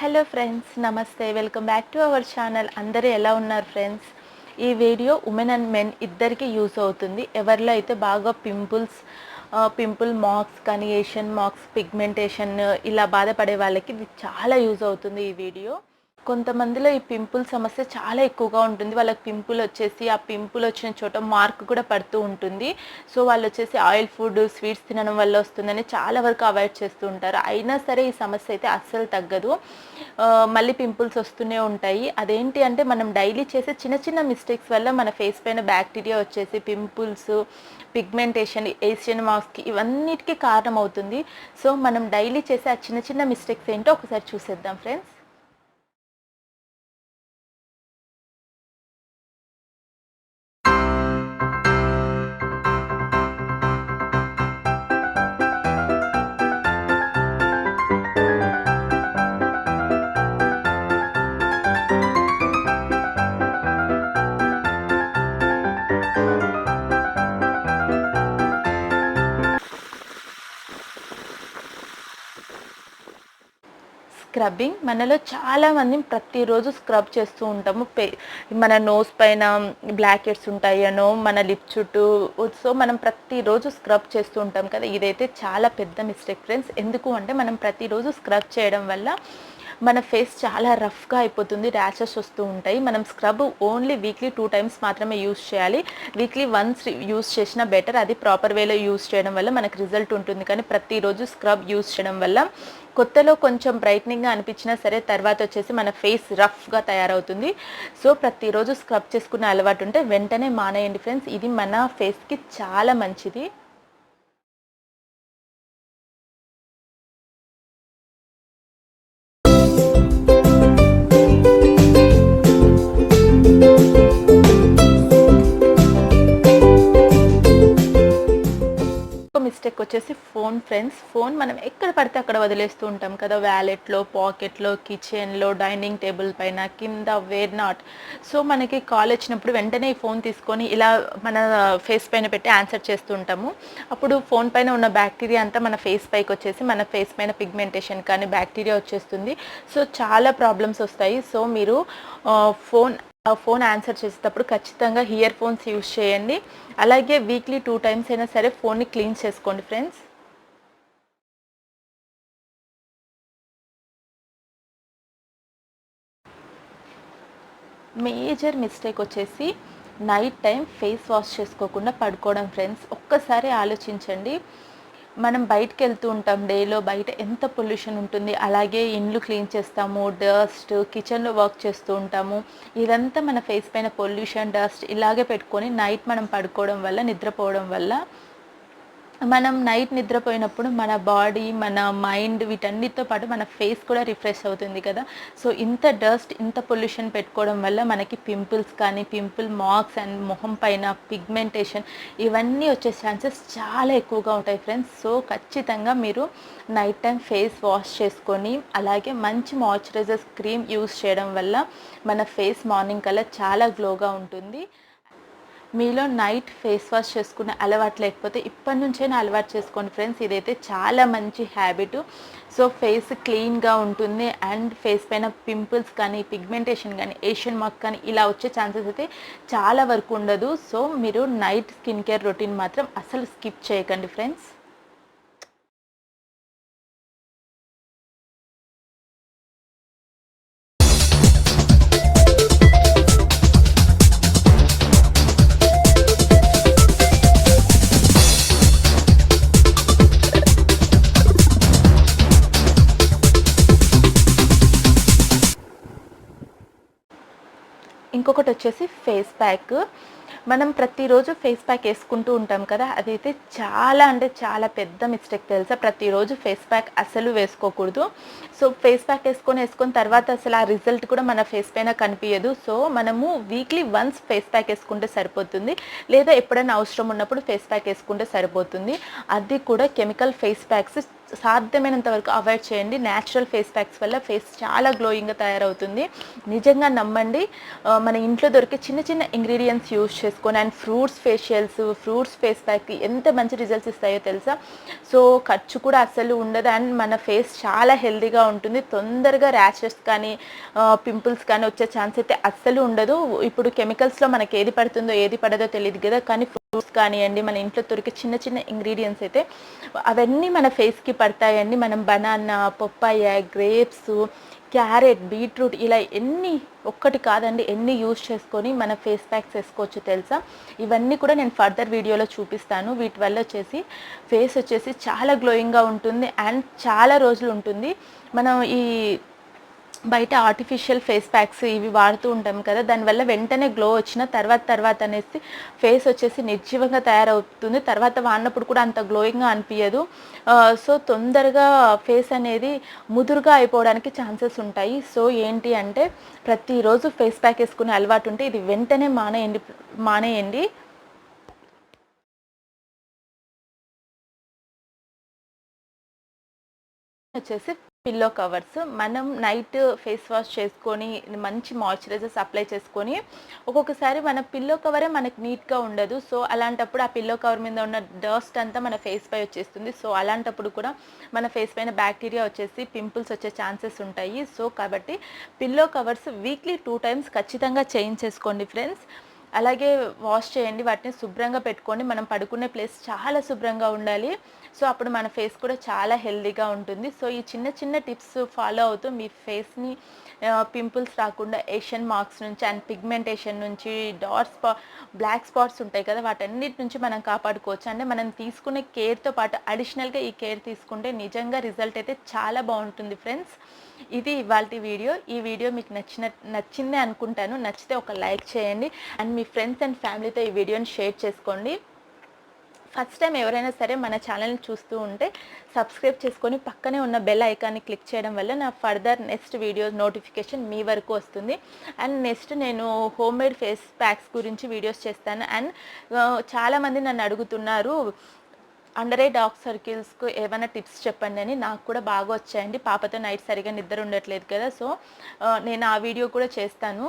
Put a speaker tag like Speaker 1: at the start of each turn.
Speaker 1: Hello friends నమస్తే. Welcome back to our channel అందరూ ఎలా ఉన్నారు ఫ్రెండ్స్ ఈ వీడియో ఉమెన్ అండ్ మెన్ ఇద్దరికి యూస్ అవుతుంది. ఎవరిలో అయితే బాగా పింపుల్స్ పింపుల్ మార్క్స్ కానీ ఏషియన్ మార్క్స్ పిగ్మెంటేషన్ ఇలా బాధపడే వాళ్ళకి ఇది చాలా యూజ్ అవుతుంది ఈ వీడియో కొంతమందిలో ఈ పింపుల్ సమస్య చాలా ఎక్కువగా ఉంటుంది. వాళ్ళకి పింపుల్ వచ్చేసి ఆ పింపుల్ వచ్చిన చోట మార్క్ కూడా పడుతూ ఉంటుంది. సో వాళ్ళు వచ్చేసి ఆయిల్ ఫుడ్ స్వీట్స్ తినడం వల్ల వస్తుందని చాలా వరకు అవాయిడ్ చేస్తూ ఉంటారు. అయినా సరే ఈ సమస్య అయితే అస్సలు తగ్గదు. మళ్ళీ పింపుల్స్ వస్తూనే ఉంటాయి. అదేంటి అంటే మనం డైలీ చేసే చిన్న చిన్న మిస్టేక్స్ వల్ల మన ఫేస్ పైన బ్యాక్టీరియా వచ్చేసి పింపుల్స్ పిగ్మెంటేషన్ ఏషియన్ మాస్క్ ఇవన్నిటికీ కారణం అవుతుంది సో మనం డైలీ చేసే ఆ చిన్న చిన్న మిస్టేక్స్ ఏంటో ఒకసారి చూసేద్దాం ఫ్రెండ్స్. స్క్రబ్బింగ్ మనలో చాలా మంది ప్రతిరోజు స్క్రబ్ చేస్తూ ఉంటాము. పే మన నోస్ పైన బ్లాక్ హెడ్స్ ఉంటాయనో మన లిప్ చుట్టూ సో మనం ప్రతిరోజు స్క్రబ్ చేస్తూ ఉంటాం కదా. ఇదైతే చాలా పెద్ద మిస్టేక్ ఫ్రెండ్స్ ఎందుకు అంటే మనం ప్రతిరోజు స్క్రబ్ చేయడం వల్ల మన ఫేస్ చాలా రఫ్గా అయిపోతుంది ర్యాషెస్ వస్తూ ఉంటాయి. మనం scrub only weekly two times మాత్రమే యూస్ చేయాలి. వీక్లీ వన్స్ యూస్ చేసినా బెటర్. అది ప్రాపర్ వేలో యూస్ చేయడం వల్ల మనకు రిజల్ట్ ఉంటుంది. కానీ ప్రతిరోజు స్క్రబ్ యూస్ చేయడం వల్ల కొత్తలో కొంచెం బ్రైట్నింగ్గా అనిపించినా సరే తర్వాత వచ్చేసి మన ఫేస్ రఫ్గా తయారవుతుంది. సో ప్రతిరోజు స్క్రబ్ చేసుకునే అలవాటు ఉంటే వెంటనే మానేయండి ఫ్రెండ్స్. ఇది మన ఫేస్కి చాలా మంచిది. వచ్చేసి ఫోన్ ఫ్రెండ్స్. ఫోన్ మనం ఎక్కడ పడితే అక్కడ వదిలేస్తూ ఉంటాం కదా. వ్యాలెట్లో పాకెట్లో కిచెన్లో డైనింగ్ టేబుల్ పైన కింద వేర్ నాట్. సో మనకి కాల్ వచ్చినప్పుడు వెంటనే ఈ ఫోన్ తీసుకొని ఇలా మన ఫేస్ పైన పెట్టి ఆన్సర్ చేస్తూ ఉంటాము. అప్పుడు ఫోన్ పైన ఉన్న బ్యాక్టీరియా అంతా మన ఫేస్ పైకి వచ్చేసి మన ఫేస్ పైన పిగ్మెంటేషన్ కానీ బ్యాక్టీరియా వచ్చేస్తుంది. సో చాలా ప్రాబ్లమ్స్ వస్తాయి. సో మీరు ఫోన్ ఫోన్ ఆన్సర్ చేసేటప్పుడు ఖచ్చితంగా ఇయర్ ఫోన్స్ యూజ్ చేయండి. అలాగే వీక్లీ టూ టైమ్స్ అయినా సరే ఫోన్ని క్లీన్ చేసుకోండి ఫ్రెండ్స్. మేజర్ మిస్టేక్ వచ్చేసి నైట్ టైం ఫేస్ వాష్ చేసుకోకుండా పడుకోవడం ఫ్రెండ్స్. ఒక్కసారి ఆలోచించండి. మనం బయటకు వెళ్తూ ఉంటాం డేలో బయట ఎంత పొల్యూషన్ ఉంటుంది అలాగే ఇండ్లు క్లీన్ చేస్తాము డస్ట్ కిచెన్లో వర్క్ చేస్తూ ఉంటాము. ఇదంతా మన ఫేస్ పైన పొల్యూషన్ డస్ట్ ఇలాగే పెట్టుకొని నైట్ మనం పడుకోవడం వల్ల నిద్రపోవడం వల్ల మనం నైట్ నిద్రపోయినప్పుడు మన బాడీ మన మైండ్ వీటన్నిటితో పాటు మన ఫేస్ కూడా రిఫ్రెష్ అవుతుంది కదా. సో ఇంత డస్ట్ ఇంత పొల్యూషన్ పెట్టుకోవడం వల్ల మనకి పింపుల్స్ కానీ పింపుల్ మార్క్స్ అండ్ మొహం పైన పిగ్మెంటేషన్ ఇవన్నీ వచ్చే ఛాన్సెస్ చాలా ఎక్కువగా ఉంటాయి ఫ్రెండ్స్. సో ఖచ్చితంగా మీరు నైట్ టైం ఫేస్ వాష్ చేసుకొని అలాగే మంచి మాయిశ్చరైజర్స్ క్రీమ్ యూస్ చేయడం వల్ల మన ఫేస్ మార్నింగ్ కల్లా చాలా గ్లోగా ఉంటుంది. మీలో నైట్ ఫేస్ వాష్ చేసుకునే అలవాటు లేకపోతే ఇప్పటి నుంచైనా అలవాటు చేసుకోండి ఫ్రెండ్స్. ఇదైతే చాలా మంచి హ్యాబిట్ సో ఫేస్ క్లీన్గా ఉంటుంది అండ్ ఫేస్ పైన పింపుల్స్ కానీ పిగ్మెంటేషన్ కానీ ఏషియన్ మార్క్ కానీ ఇలా వచ్చే ఛాన్సెస్ అయితే చాలా వరకు ఉండదు. సో మీరు నైట్ స్కిన్ కేర్ రొటీన్ మాత్రం అసలు స్కిప్ చేయకండి ఫ్రెండ్స్. ఇంకొకటి వచ్చేసి ఫేస్ ప్యాక్. మనం ప్రతిరోజు ఫేస్ ప్యాక్ వేసుకుంటూ ఉంటాం కదా అదైతే చాలా అంటే చాలా పెద్ద మిస్టేక్ తెలుసా? ప్రతిరోజు ఫేస్ ప్యాక్ అసలు వేసుకోకూడదు. సో ఫేస్ ప్యాక్ వేసుకొని వేసుకొని తర్వాత అసలు ఆ రిజల్ట్ కూడా మన ఫేస్ పైన కనిపించదు సో మనము వీక్లీ వన్స్ ఫేస్ ప్యాక్ వేసుకుంటే సరిపోతుంది. లేదా ఎప్పుడైనా అవసరం ఉన్నప్పుడు ఫేస్ ప్యాక్ వేసుకుంటే సరిపోతుంది. అది కూడా కెమికల్ ఫేస్ ప్యాక్స్ సాధ్యమైనంత వరకు అవాయిడ్ చేయండి. న్యాచురల్ ఫేస్ ప్యాక్స్ వల్ల ఫేస్ చాలా గ్లోయింగ్గా తయారవుతుంది. నిజంగా నమ్మండి. మన ఇంట్లో దొరికే చిన్న చిన్న ఇంగ్రీడియంట్స్ యూస్ చేసుకొని and fruits facials fruits face pack ఎంత మంచి రిజల్ట్స్ ఇస్తాయో తెలుసా? సో ఖర్చు కూడా అస్సలు ఉండదు. అండ్ మన ఫేస్ చాలా హెల్దీగా ఉంటుంది. తొందరగా ర్యాషెస్ కానీ పింపుల్స్ కానీ వచ్చే ఛాన్స్ అయితే అస్సలు ఉండదు. ఇప్పుడు కెమికల్స్లో మనకి ఏది పడుతుందో ఏది పడదో తెలియదు కదా. కానీ ఫ్రూట్స్ కానివ్వండి మన ఇంట్లో దొరికే చిన్న చిన్న ఇంగ్రీడియంట్స్ అయితే అవన్నీ మన ఫేస్కి పడతాయండి. మనం banana papaya grapes carrot beetroot ఇలా ఎన్ని ఒక్కటి కాదండి ఎన్ని యూజ్ చేసుకొని మన ఫేస్ ప్యాక్స్ వేసుకోవచ్చు తెలుసా? ఇవన్నీ కూడా నేను ఫర్దర్ వీడియోలో చూపిస్తాను. వీటి వల్ల వచ్చేసి ఫేస్ వచ్చేసి చాలా గ్లోయింగ్గా ఉంటుంది అండ్ చాలా రోజులు ఉంటుంది. మనం ఈ బయట ఆర్టిఫిషియల్ ఫేస్ ప్యాక్స్ ఇవి వాడుతూ ఉంటాం కదా దానివల్ల వెంటనే గ్లో వచ్చిన తర్వాత తర్వాత అనేసి ఫేస్ వచ్చేసి నిర్జీవంగా తయారవుతుంది. తర్వాత వాడినప్పుడు కూడా అంత గ్లోయింగ్గా అనిపించదు సో తొందరగా ఫేస్ అనేది ముదురుగా అయిపోవడానికి ఛాన్సెస్ ఉంటాయి. సో ఏంటి అంటే ప్రతిరోజు ఫేస్ ప్యాక్ వేసుకునే అలవాటు ఉంటే ఇది వెంటనే మానేయండి మానేయండి. వచ్చేసి పిల్లో కవర్స్ మనం నైట్ ఫేస్ వాష్ చేసుకొని మంచి మాయిశ్చరైజర్స్ అప్లై చేసుకొని ఒక్కొక్కసారి మన పిల్లో కవరే మనకు నీట్గా ఉండదు. సో అలాంటప్పుడు ఆ పిల్లో కవర్ మీద ఉన్న డస్ట్ అంతా మన ఫేస్ పై వచ్చేస్తుంది. సో అలాంటప్పుడు కూడా మన ఫేస్ పైన బ్యాక్టీరియా వచ్చేసి పింపుల్స్ వచ్చే ఛాన్సెస్ ఉంటాయి. సో కాబట్టి pillow covers weekly two times ఖచ్చితంగా చేంజ్ చేసుకోండి ఫ్రెండ్స్ అలాగే వాష్ చేయండి వాటిని శుభ్రంగా పెట్టుకోండి. మనం పడుకునే ప్లేస్ చాలా శుభ్రంగా ఉండాలి. సో అప్పుడు మన ఫేస్ కూడా చాలా హెల్దీగా ఉంటుంది. సో ఈ చిన్న చిన్న టిప్స్ ఫాలో అవుతూ మీ ఫేస్ని పింపుల్స్ రాకుండా ఏషియన్ మార్క్స్ నుంచి అండ్ పిగ్మెంటేషన్ నుంచి డాట్ స్పా బ్లాక్ స్పాట్స్ ఉంటాయి కదా వాటన్నిటి నుంచి మనం కాపాడుకోవచ్చు. అంటే మనం తీసుకునే కేర్తో పాటు అడిషనల్గా ఈ కేర్ తీసుకుంటే నిజంగా రిజల్ట్ అయితే చాలా బాగుంటుంది ఫ్రెండ్స్. ఇది ఇవాళ వీడియో. ఈ వీడియో మీకు నచ్చిన నచ్చిందే అనుకుంటాను. నచ్చితే ఒక లైక్ చేయండి. అండ్ మీ ఫ్రెండ్స్ అండ్ ఫ్యామిలీతో ఈ వీడియోని షేర్ చేసుకోండి. ఫస్ట్ టైం ఎవరైనా సరే మన ఛానల్ని చూస్తూ ఉంటే సబ్స్క్రైబ్ చేసుకొని పక్కనే ఉన్న బెల్ ఐకాన్ని క్లిక్ చేయడం వల్ల నా ఫర్దర్ నెక్స్ట్ వీడియోస్ నోటిఫికేషన్ మీ వరకు వస్తుంది. అండ్ నెక్స్ట్ నేను హోమ్ మేడ్ ఫేస్ ప్యాక్స్ గురించి వీడియోస్ చేస్తాను. అండ్ చాలామంది నన్ను అడుగుతున్నారు అండర్ ఐ డార్క్ సర్కిల్స్కు ఏమైనా టిప్స్ చెప్పండి అని నాకు కూడా బాగా వచ్చాయండి. పాపతో నైట్ సరిగా నిద్ర ఉండట్లేదు కదా సో నేను ఆ వీడియో కూడా చేస్తాను.